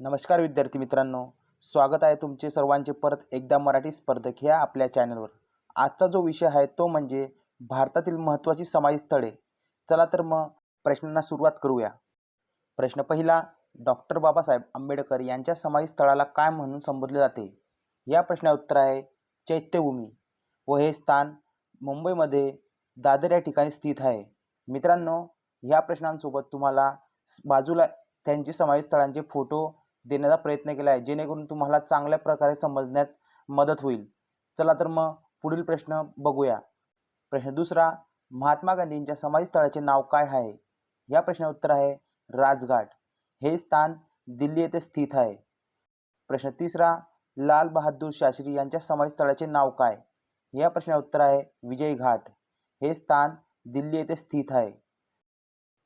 नमस्कार विद्यार्थी मित्रांनो स्वागत आहे तुमचे सर्वांचे परत एकदा मराठी स्पर्धक ह्या आपल्या चॅनलवर. आजचा जो विषय आहे तो म्हणजे भारतातील महत्त्वाची समाधीस्थळे चला तर मग प्रश्नांना सुरुवात करूया. प्रश्न पहिला डॉक्टर बाबासाहेब आंबेडकर यांच्या समाधीस्थळाला काय म्हणून संबोधले जाते? या प्रश्नाचे उत्तर आहे चैत्यभूमी. व हे स्थान मुंबईमध्ये दादर या ठिकाणी स्थित आहे. मित्रांनो ह्या प्रश्नांसोबत तुम्हाला बाजूला त्यांचे समाधीस्थळांचे फोटो देण्याचा प्रयत्न केला आहे. जेणेकरून तुम्हाला चांगल्या प्रकारे समजण्यात मदत होईल. चला तर मग पुढील प्रश्न बघूया. प्रश्न दुसरा महात्मा गांधींच्या समाधीस्थळाचे नाव काय आहे? या प्रश्नाचे उत्तर आहे राजघाट. हे स्थान दिल्ली येथे स्थित आहे. प्रश्न तिसरा लाल बहादूर शास्त्री यांच्या समाधीस्थळाचे नाव काय? या प्रश्नाचे उत्तर आहे विजय घाट हे स्थान दिल्ली येथे स्थित आहे.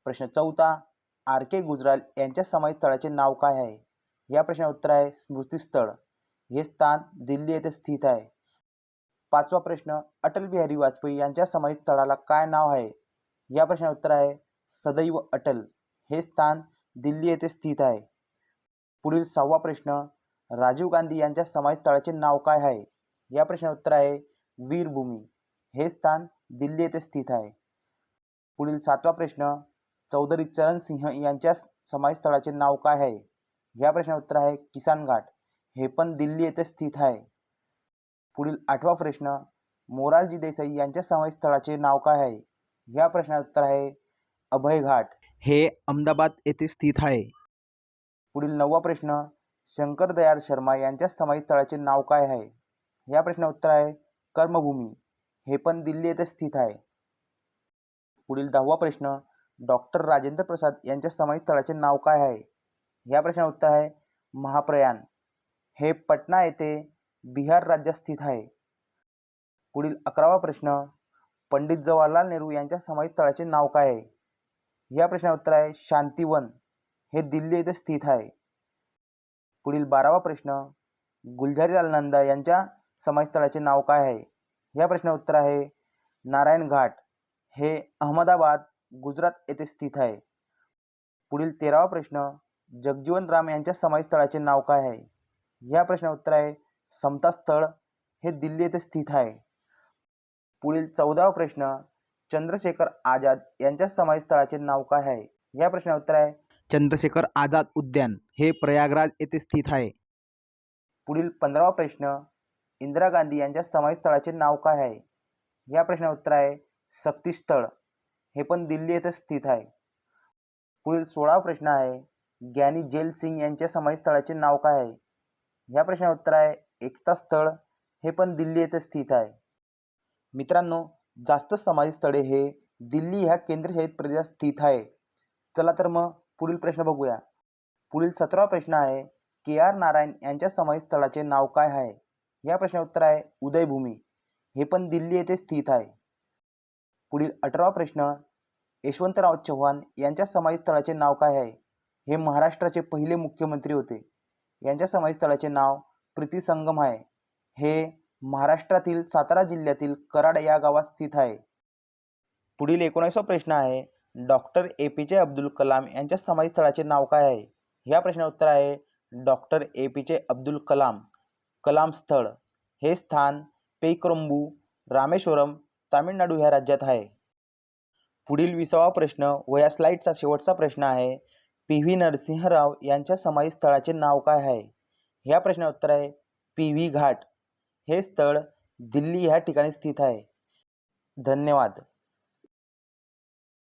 प्रश्न चौथा आर के गुजराल यांच्या समाधीस्थळाचे नाव काय आहे? या प्रश्नाचे उत्तर आहे स्मृतीस्थळ. हे स्थान दिल्ली येथे स्थित आहे. पाचवा प्रश्न अटल बिहारी वाजपेयी यांच्या समाधी स्थळाला काय नाव आहे? या प्रश्नाचे उत्तर आहे सदैव अटल. हे स्थान दिल्ली येथे स्थित आहे. पुढील सहावा प्रश्न राजीव गांधी यांच्या समाधी स्थळाचे नाव काय आहे? या प्रश्नाचे उत्तर आहे वीरभूमी. हे स्थान दिल्ली येथे स्थित आहे. पुढील सातवा प्रश्न चौधरी चरण सिंह यांच्या समाधी स्थळाचे नाव काय आहे? या प्रश्नाचे उत्तर आहे किसान घाट. हे पण दिल्ली येथे स्थित आहे. पुढील आठवा प्रश्न मोरारजी देसाई यांच्या समाधी स्थळाचे नाव काय आहे? या प्रश्नाचे उत्तर आहे अभय घाट. हे अहमदाबाद येथे स्थित आहे. पुढील नववा प्रश्न शंकर दयाळ शर्मा यांच्या समाधी स्थळाचे नाव काय आहे? या प्रश्नाचे उत्तर आहे कर्मभूमी. हे पण दिल्ली येथे स्थित आहे. पुढील दहावा प्रश्न डॉक्टर राजेंद्र प्रसाद यांच्या समाधी स्थळाचे नाव काय आहे? या प्रश्नाचे उत्तर आहे महाप्रयाण हे पटना येथे बिहार राज्यात स्थित आहे. पुढील अकरावा प्रश्न पंडित जवाहरलाल नेहरू यांच्या समाधीस्थळाचे नाव काय आहे? या प्रश्नाचे उत्तर आहे शांतिवन. हे दिल्ली येथे स्थित आहे. पुढील बारावा प्रश्न गुलझारीलाल नंदा यांच्या समाधीस्थळाचे नाव काय आहे? या प्रश्नाचे उत्तर आहे नारायण घाट. हे अहमदाबाद गुजरात येथे स्थित आहे. पुढील तेरावा प्रश्न जगजीवन राम यांच्या समाधीस्थळाचे नाव काय आहे? या प्रश्नाचे उत्तर आहे समता स्थळ हे दिल्ली येथे स्थित आहे. पुढील चौदावा प्रश्न चंद्रशेखर आझाद यांच्या समाधीस्थळाचे नाव काय आहे? या प्रश्नाचे उत्तर आहे चंद्रशेखर आझाद उद्यान हे प्रयागराज येथे स्थित आहे. पुढील पंधरावा प्रश्न इंदिरा गांधी यांच्या समाधीस्थळाचे नाव काय आहे? या प्रश्नाचे उत्तर आहे सक्तीस्थळ हे पण दिल्ली येथे स्थित आहे. पुढील सोळावा प्रश्न आहे ज्ञानी जेल सिंग यांच्या समाधीस्थळाचे नाव काय आहे? या प्रश्नाचे उत्तर आहे एकता स्थळ हे पण दिल्ली येथे स्थित आहे. मित्रांनो जास्त समाधीस्थळे हे दिल्ली ह्या केंद्रशासित प्रदेशात स्थित आहे. चला तर मग पुढील प्रश्न बघूया. पुढील सतरावा प्रश्न आहे के आर नारायण यांच्या समाधीस्थळाचे नाव काय आहे? या प्रश्नाचे उत्तर आहे उदयभूमी. हे पण दिल्ली येथे स्थित आहे. पुढील अठरावा प्रश्न यशवंतराव चव्हाण यांच्या समाधीस्थळाचे नाव काय आहे? हे महाराष्ट्राचे पहिले मुख्यमंत्री होते. यांच्या समाधीस्थळाचे नाव प्रीती संगम आहे. हे महाराष्ट्रातील सातारा जिल्ह्यातील कराड या गावात स्थित आहे. पुढील एकोणीसवा प्रश्न आहे डॉक्टर ए पी जे अब्दुल कलाम यांच्या समाधीस्थळाचे नाव काय आहे? या प्रश्नाचे उत्तर आहे डॉक्टर ए पी जे अब्दुल कलाम. कलाम स्थळ. हे स्थान पेकरंबू रामेश्वरम तामिळनाडू ह्या राज्यात आहे. पुढील विसावा प्रश्न व या स्लाईडचा शेवटचा प्रश्न आहे पी व्ही नरसिंहराव यांच्या समाधीस्थळाचे नाव काय आहे? ह्या प्रश्नाचे उत्तर आहे पी व्ही घाट. हे स्थळ दिल्ली ह्या ठिकाणी स्थित आहे. धन्यवाद.